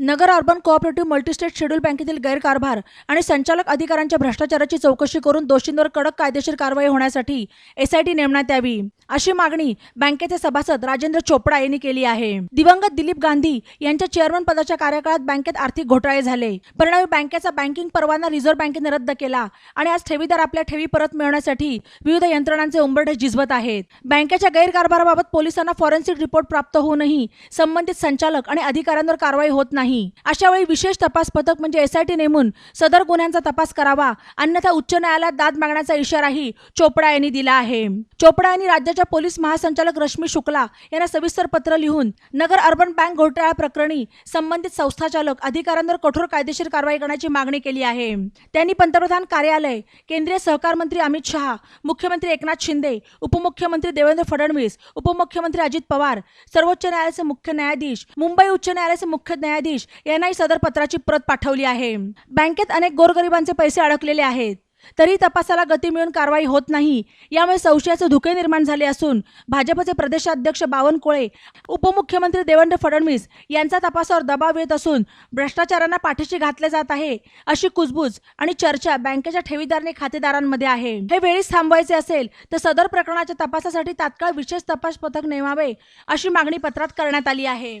Nagar urban cooperative multistate schedule बँकेतील गैरकारभार आणि संचालक अधिकाऱ्यांच्या भ्रष्टाचाराची चौकशी करून दोषींवर कडक कायदेशीर कारवाई होण्यासाठी एसआयटी नेमण्यात यावी अशी मागणी बँकेचे सभासद राजेंद्र चोपडा यांनी केली आहे. दिवंगत दिलीप गांधी यांच्या चेअरमन पदाच्या कार्यकाळात बँकेत आर्थिक घोटाळे झाले. परिणामी बँकेचा बँकिंग परवाना रिझर्व्ह बँकेने रद्द केला आणि आज ठेवीदार आपल्या ठेवी परत मिळवण्यासाठी विविध यंत्रणांचे उंबरठे झिजवत आहेत. बँकेच्या गैरकारभाराबाबत पोलिसांना फॉरेन्सिक रिपोर्ट प्राप्त होऊनही संबंधित संचालक आणि अधिकाऱ्यांवर कारवाई होत नाही. अशा वेळी विशेष तपास पथक म्हणजे एसआयटी नेमून सदर गुन्ह्यांचा तपास करावा अन्यथा उच्च न्यायालयात दाद मागण्याचा इशाराही चोपडा यांनी दिला आहे. चोपडा यांनी राज्याच्या पोलीस महासंचालक रश्मी शुक्ला यांना सविस्तर पत्र लिहून नगर अर्बन बँक घोटाळा प्रकरणी संबंधित संस्थाचालक अधिकाऱ्यांवर कठोर कायदेशीर कारवाई करण्याची मागणी केली आहे. त्यांनी पंतप्रधान कार्यालय केंद्रीय सहकार मंत्री अमित शहा मुख्यमंत्री एकनाथ शिंदे उपमुख्यमंत्री देवेंद्र फडणवीस उपमुख्यमंत्री अजित पवार सर्वोच्च न्यायालयाचे मुख्य न्यायाधीश मुंबई उच्च न्यायालयाचे मुख्य न्यायाधीश यांनाही सदर पत्राची प्रत पाठवली आहे. बँकेत अनेक गोरगरिबांचे पैसे अडकलेले आहेत. तरी तपासाला गती मिळून कारवाई होत नाही. यामुळे संशयाचे धुके निर्माण झाले असून भाजपचे प्रदेशाध्यक्ष बावनकुळे उपमुख्यमंत्री देवेंद्र फडणवीस यांचा तपासावर दबाव येत असून भ्रष्टाचारांना पाठीशी घातले जात आहे अशी कुजबूज आणि चर्चा बँकेच्या ठेवीदार आणि खातेदारांमध्ये आहे. हे वेळीच थांबवायचे असेल तर सदर प्रकरणाच्या तपासासाठी तात्काळ विशेष तपास पथक नेमावे अशी मागणी पत्रात करण्यात आली आहे.